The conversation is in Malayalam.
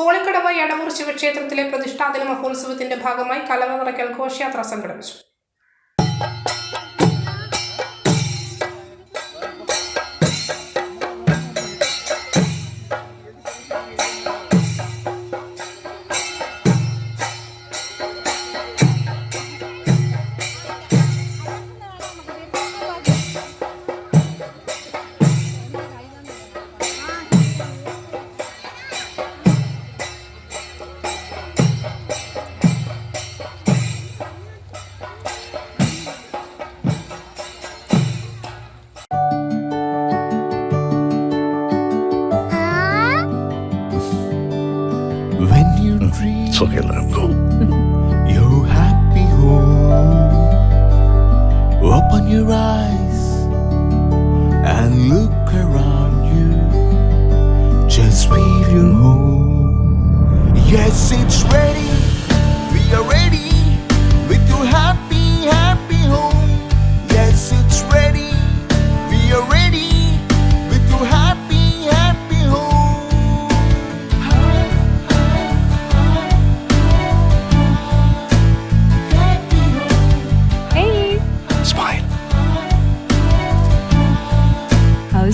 കോളിക്കടവ് എടമുറി ശിവക്ഷേത്രത്തിലെ പ്രതിഷ്ഠാദിന മഹോത്സവത്തിന്റെ ഭാഗമായി കലവറക്കൽ ഘോഷയാത്ര സംഘടിപ്പിച്ചു. When you dream It's okay, let him go. your happy home, open your eyes and look around you. Just feel your home. Yes, it's ready.